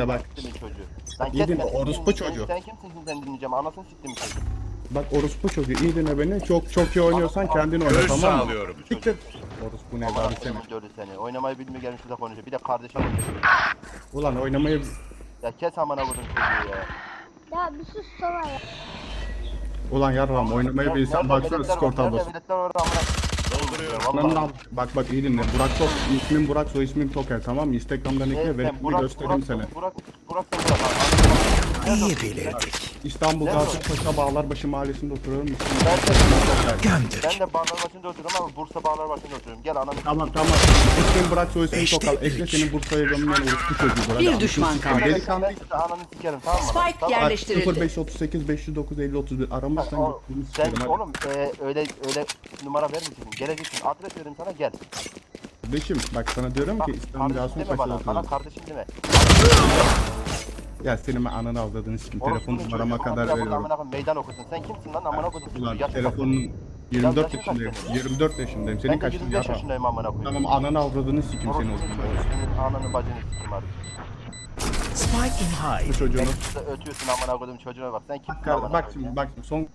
dinle bak. Siktimin çocuğu. Lan İyi kes dinle, beni, orospu sen- çocuğu. Sen kimsin sen dinleyeceğim anasını siktim çocuğu. Bak orospu çocuğu iyi dinle beni. Çok çok iyi oynuyorsan kendin oyna Görüş tamam mı? sağlıyorum. Siktir. Orospu ne abi seni. Dövdü seni. Oynamayı bilmiyor gelmiş burada konuşuyor. Bir de kardeşim konuşuyor. Ulan oynamayı Ya kes amına koydum çocuğu ya. Ya bir sus Sova ya. ulan yarram oynamayı bilsen Nerede baksana skor nerede tablosu. var orada amına. Dolduruyorum. Lan Vallahi. lan bak bak iyi dinle. Burak Tok, ismim Burak, soy ismim Toker tamam mı? Instagram'dan ekle ve Burak, göstereyim Burak, sana. Burak, Burak sen Burak. İyi bilirdik. İstanbul Nerede o? Gazipaşa Bağlarbaşı Mahallesi'nde oturuyorum. Ben de, Gömdük. ben de Bağlar başında oturuyorum ama Bursa Bağlar başında oturuyorum. Gel ananı Tamam tamam. İsmim Burak, soy ismim Beşte Tokal. Ekle üç. senin Bursa'ya gömülen orospu çocuğu. Bir düşman kaldı. Delikanlı. Ben size ananı sikerim tamam mı? Spike Yerleştirildi. 0538 509 50 31 aramazsan O- sen sikerim hadi. oğlum e, öyle öyle numara vermeyeceksin. Geleceksin. Adres veririm sana gel. Kardeşim bak sana diyorum Bak ki İstanbul kardeşim Gazipaşa'da deme bana. Bana oturuyorum. kardeşim deme. Ya senin ben ananı avladığını sikim. Orospu Telefon çocuğu, numarama kadar de burada veriyorum. amına koyayım Meydan okudun. Sen kimsin lan amına koydum. Ulan telefonun 24 yaşın kaç yaşındayım. senin? 24 yaşındayım. Senin Ben de kaçın 25 ya? yaşındayım amına koyayım. Tamam ananı avradını sikim seni o Orospu zaman. çocuğu, Senin ananı bacını sikim abi. Spike in high. Bu çocuğunu. Ötüyorsun amına koydum çocuğuna bak. Sen kimsin amına Bak koyayım şimdi ya? bak şimdi son